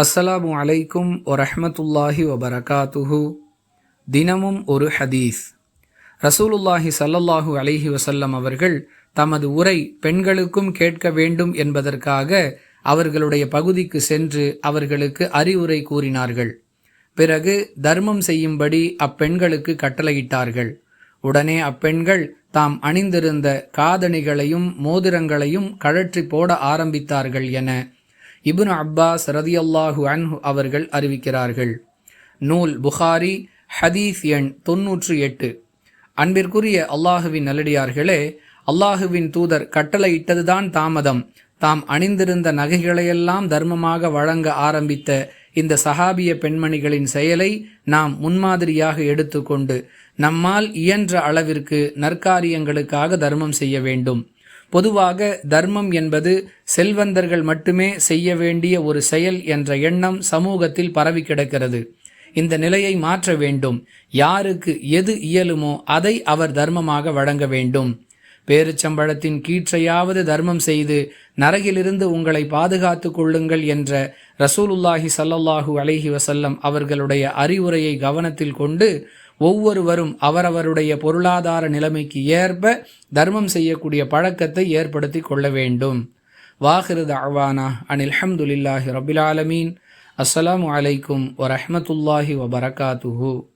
அஸ்ஸலாமு அலைக்கும் வரஹ்மத்துல்லாஹி வபரகாத்துஹு. தினமும் ஒரு ஹதீஸ். ரசூலுல்லாஹி சல்லல்லாஹு அலைஹி வசல்லம் அவர்கள் தமது உரை பெண்களுக்கும் கேட்க வேண்டும் என்பதற்காக அவர்களுடைய பகுதிக்கு சென்று அவர்களுக்கு அறிவுரை கூறினார்கள். பிறகு தர்மம் செய்யும்படி அப்பெண்களுக்கு கட்டளையிட்டார்கள். உடனே அப்பெண்கள் தாம் அணிந்திருந்த காதணிகளையும் மோதிரங்களையும் கழற்றி போட ஆரம்பித்தார்கள் என இப்னு அப்பாஸ் ரதியல்லாஹு அன்ஹு அவர்கள் அறிவிக்கிறார்கள். நூல் புகாரி ஹதீஸ் எண் தொன்னூற்று எட்டு. அன்பிற்குரிய அல்லாஹுவின் நல்லடியார்களே அல்லாஹுவின் தூதர் கட்டளையிட்டதுதான் தாமதம். தாம் அணிந்திருந்த நகைகளையெல்லாம் தர்மமாக வழங்க ஆரம்பித்த இந்த சஹாபிய பெண்மணிகளின் செயலை நாம் முன்மாதிரியாக எடுத்துக்கொண்டு நம்மால் இயன்ற அளவிற்கு நற்காரியங்களுக்காக தர்மம் செய்ய வேண்டும். பொதுவாக தர்மம் என்பது செல்வந்தர்கள் மட்டுமே செய்ய வேண்டிய ஒரு செயல் என்ற எண்ணம் சமூகத்தில் பரவி கிடக்கிறது. இந்த நிலையை மாற்ற வேண்டும். யாருக்கு எது இயலுமோ அதை அவர் தர்மமாக வழங்க வேண்டும். பேருச்சம்பழத்தின் கீற்றையாவது தர்மம் செய்து நரகிலிருந்து உங்களை பாதுகாத்து கொள்ளுங்கள் என்ற ரசூலுல்லாஹி சல்லல்லாஹு அலஹி வசல்லம் அவர்களுடைய அறிவுரையை கவனத்தில் கொண்டு ஒவ்வொருவரும் அவரவருடைய பொருளாதார நிலைமைக்கு ஏற்ப தர்மம் செய்யக்கூடிய பழக்கத்தை ஏற்படுத்தி கொள்ள வேண்டும். வாஹிருத் அவானா அனில் ஹம்துலில்லாஹி ரபில் ஆலமீன். அஸ்ஸலாமு அலைக்கும் வரஹமத்துல்லாஹி வபரகாத்துஹூ.